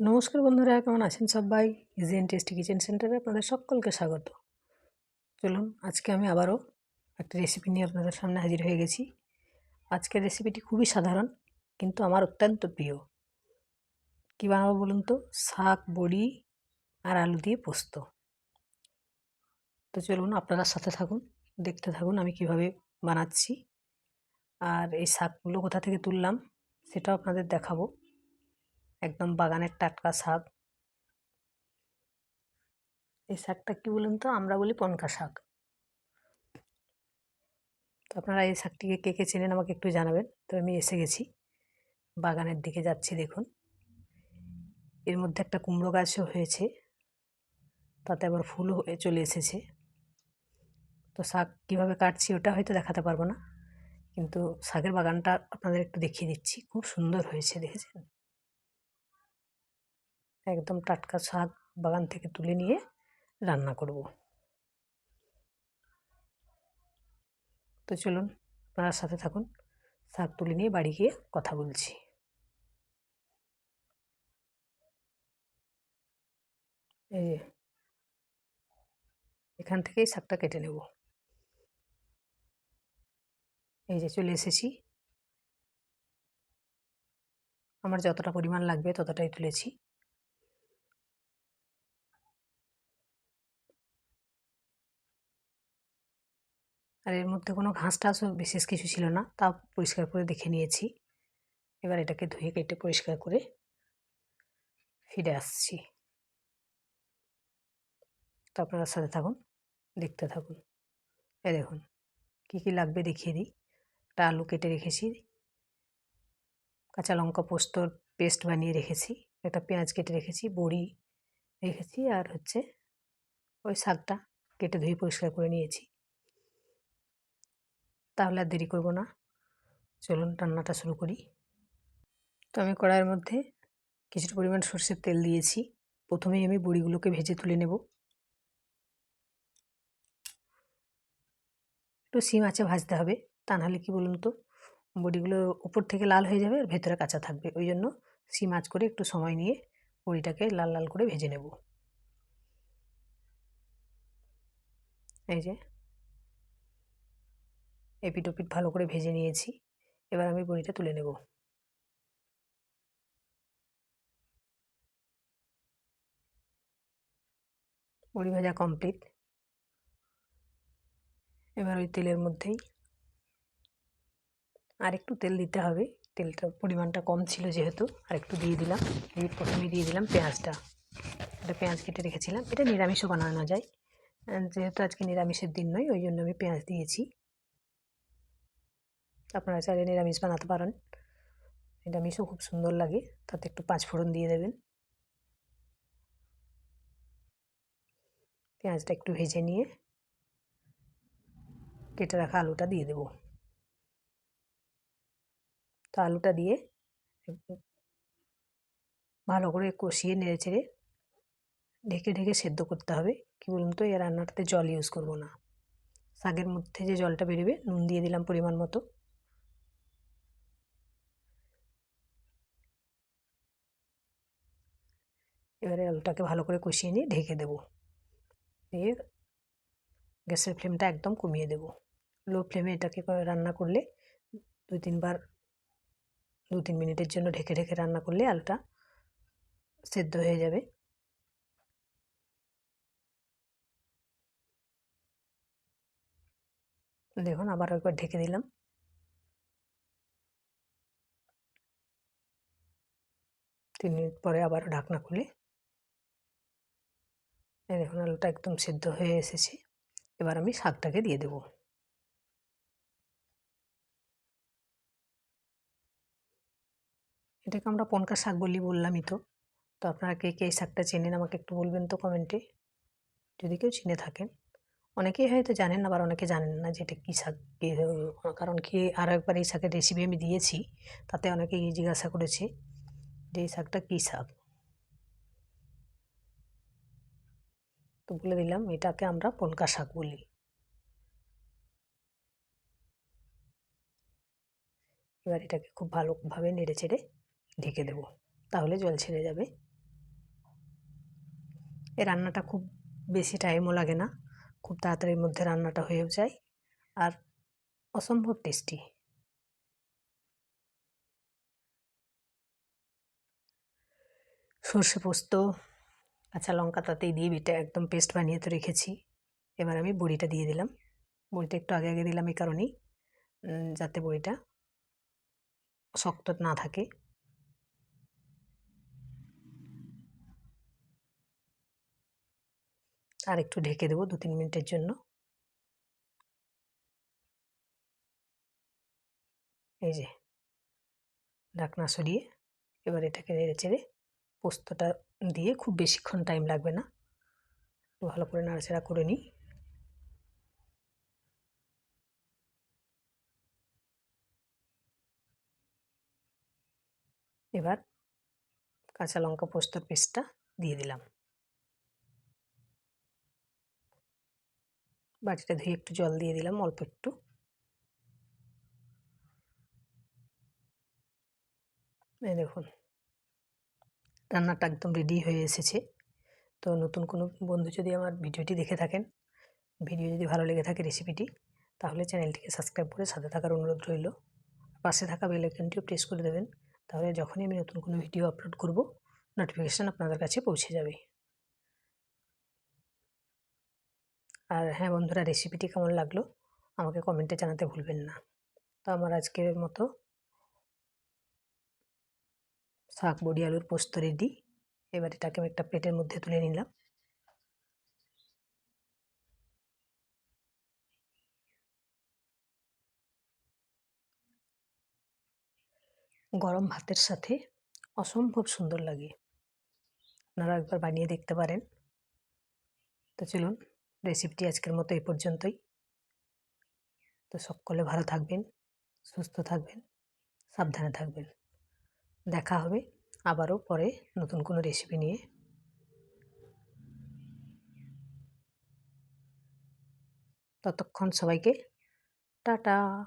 নমস্কার বন্ধুরা, কেমন আছেন সবাই? ইজি অ্যান্ড টেস্টি কিচেন সেন্টারে আপনাদের সকলকে স্বাগত। চলুন, আজকে আমি আবারও একটা রেসিপি নিয়ে আপনাদের সামনে হাজির হয়ে গেছি। আজকের রেসিপিটি খুবই সাধারণ, কিন্তু আমার অত্যন্ত প্রিয়। কী বানাবো বলুন তো? শাক, বড়ি আর আলু দিয়ে পোস্ত। তো চলুন, আপনারা সাথে থাকুন, দেখতে থাকুন আমি কীভাবে বানাচ্ছি। আর এই শাকগুলো কোথা থেকে তুললাম, সেটাও আপনাদের দেখাবো। একদম বাগানের টাটকা শাক। এই শাকটা কী বলুন তো? আমরা বলি পনকা শাক। তো আপনারা এই শাকটিকে কে কে চেনেন আমাকে একটু জানাবেন। তো আমি এসে গেছি। বাগানের দিকে যাচ্ছি, দেখুন। এর মধ্যে একটা কুমড়ো গাছও হয়েছে। তাতে আবার ফুলও হয়ে চলে এসেছে। তো শাক কীভাবে কাটছি ওটা হয়তো দেখাতে পারব না। কিন্তু শাকের বাগানটা আপনাদের একটু দেখিয়ে দিচ্ছি। খুব সুন্দর হয়েছে, দেখেছেন? একদম টাটকা শাক বাগান থেকে তুলে নিয়ে রান্না করব। তো চলুন, আপনারা সাথে থাকুন। শাক তুলে নিয়ে বাড়ি গিয়ে কথা বলছি। এই যে এখান থেকেই শাকটা কেটে নেব। এই যে চলে এসেছি। আমার যতটা পরিমাণ লাগবে ততটাই তুলেছি। আর এর মধ্যে কোনো ঘাস টাসও বিশেষ কিছু ছিল না তা পরিষ্কার করে দেখে নিয়েছি। এবার এটাকে ধুয়ে কেটে পরিষ্কার করে ফিরে আসছি। তো আপনারা সাথে থাকুন, দেখতে থাকুন। এ দেখুন, কী কী লাগবে দেখিয়ে দিই। একটা আলু কেটে রেখেছি। কাঁচা লঙ্কা পোস্তর পেস্ট বানিয়ে রেখেছি। একটা পেঁয়াজ কেটে রেখেছি, বড়ি রেখেছি, আর হচ্ছে ওই শাকটা কেটে ধুয়ে পরিষ্কার করে নিয়েছি। তাহলে আর দেরি করব না। চলুন রান্নাটা শুরু করি। তো আমি কড়াইয়ের মধ্যে কিছুটা পরিমাণ সর্ষের তেল দিয়েছি। প্রথমেই আমি বড়িগুলোকে ভেজে তুলে নেব। একটু সিম আছে ভাজতে হবে। তা নাহলে কী বলুন তো, বড়িগুলো উপর থেকে লাল হয়ে যাবে আর ভেতরে কাঁচা থাকবে। ওই জন্য সিম আঁচ করে একটু সময় নিয়ে বড়িটাকে লাল লাল করে ভেজে নেব। এই যে এপিট ওপিট ভালো করে ভেজে নিয়েছি। এবার আমি বড়িটা তুলে নেব। বড়ি ভাজা কমপ্লিট এবার ওই তেলের মধ্যেই আর একটু তেল দিতে হবে। তেলটা পরিমাণটা কম ছিল যেহেতু আর একটু দিয়ে দিলাম। দিয়ে প্রথমে দিয়ে দিলাম পেঁয়াজটা। এটা পেঁয়াজ কেটে রেখেছিলাম। এটা নিরামিষও বানানো যায়। যেহেতু আজকে নিরামিষের দিন নয়, ওই জন্য আমি পেঁয়াজ দিয়েছি। আপনারা চাইলে নিরামিষ বানাতে পারেন। নিরামিষও খুব সুন্দর লাগে, তাতে একটু পাঁচ ফোড়ন দিয়ে দেবেন। পেঁয়াজটা একটু ভেজে নিয়ে কেটে রাখা আলুটা দিয়ে দেব। তো আলুটা দিয়ে ভালো করে কষিয়ে নেড়ে চেড়ে ঢেকে ঢেকে সেদ্ধ করতে হবে। কী বলুন তো, এই রান্নাটাতে জল ইউজ করব না। শাকের মধ্যে যে জলটা বেরোবে, নুন দিয়ে দিলাম পরিমাণ মতো। এবারে আলুটাকে ভালো করে কষিয়ে নিয়ে ঢেকে দেবো। দিয়ে গ্যাসের ফ্লেমটা একদম কমিয়ে দেব। লো ফ্লেমে এটাকে রান্না করলে দুই তিনবার, দু তিন মিনিটের জন্য ঢেকে ঢেকে রান্না করলে আলুটা সেদ্ধ হয়ে যাবে। দেখুন আবার একবার ঢেকে দিলাম। তিন মিনিট পরে আবার ঢাকনা খুলে দেখুন, আলুটা একদম সেদ্ধ হয়ে এসেছে। এবার আমি শাকটাকে দিয়ে দেব। এটাকে আমরা পনকা শাক বলি বললামই তো। তো আপনারা কে কে এই শাকটা চেনেন আমাকে একটু বলবেন তো কমেন্টে। যদি কেউ চিনে থাকেন। অনেকেই হয়তো জানেন না, আবার অনেকে জানেন না যে এটা কী শাক কারণ কি আরও একবার এই শাকের রেসিপি আমি দিয়েছি। তাতে অনেকেই জিজ্ঞাসা করেছে যে এই শাকটা কী শাক? তো বলে দিলাম, এটাকে আমরা পনকা শাক বলি। এবার এটাকে খুব ভালোভাবে নেড়ে চেড়ে ঢেকে দেব, তাহলে জল ছেড়ে যাবে। এ রান্নাটা খুব বেশি টাইমও লাগে না, খুব তাড়াতাড়ির মধ্যে রান্নাটা হয়েও যায়, আর অসম্ভব টেস্টি সর্ষে পোস্ত কাঁচা লঙ্কা তাতেই দিয়ে বিটা একদম পেস্ট বানিয়ে তো রেখেছি। এবার আমি বড়িটা দিয়ে দিলাম। বড়িটা একটু আগে আগে দিলাম এই কারণেই। যাতে বড়িটা শক্ত না থাকে। আর একটু ঢেকে দেবো দু তিন মিনিটের জন্য। এই যে, ঢাকনা সরিয়ে এবার এটাকে নেড়ে চেড়ে পোস্তটা দিয়ে খুব বেশিক্ষণ টাইম লাগবে না। ভালো করে নাড়াচাড়া করে নিই। এবার কাঁচা লঙ্কা পোস্তর পেস্টটা দিয়ে দিলাম। বাটিটা ধুয়ে একটু জল দিয়ে দিলাম অল্প একটু। দেখুন। রান্নাটা একদম রেডি হয়ে এসেছে। তো নতুন কোনো বন্ধু যদি আমার ভিডিওটি দেখে থাকেন, ভিডিও যদি ভালো লেগে থাকে রেসিপিটি তাহলে চ্যানেলটিকে সাবস্ক্রাইব করে সাথে থাকার অনুরোধ রইল। পাশে থাকা বেল আইকনটিও প্রেস করে দেবেন, তাহলে যখনই আমি নতুন কোনো ভিডিও আপলোড করব নোটিফিকেশান আপনাদের কাছে পৌঁছে যাবে। আর হ্যাঁ বন্ধুরা রেসিপিটি কেমন লাগল, আমাকে কমেন্টে জানাতে ভুলবেন না। তো আমার আজকের মতো শাক, বড়ি, আলুর পোস্ত রেডি এবার এটাকে আমি একটা প্লেটের মধ্যে তুলে নিলাম। গরম ভাতের সাথে অসম্ভব সুন্দর লাগে। আপনারা একবার বানিয়ে দেখতে পারেন। তো চলুন রেসিপিটি আজকের মতো এই পর্যন্তই। তো সকলে ভালো থাকবেন, সুস্থ থাকবেন, সাবধানে থাকবেন। দেখা হবে। আবারও পরে নতুন কোনো রেসিপি নিয়ে। ততক্ষণ সবাইকে টাটা।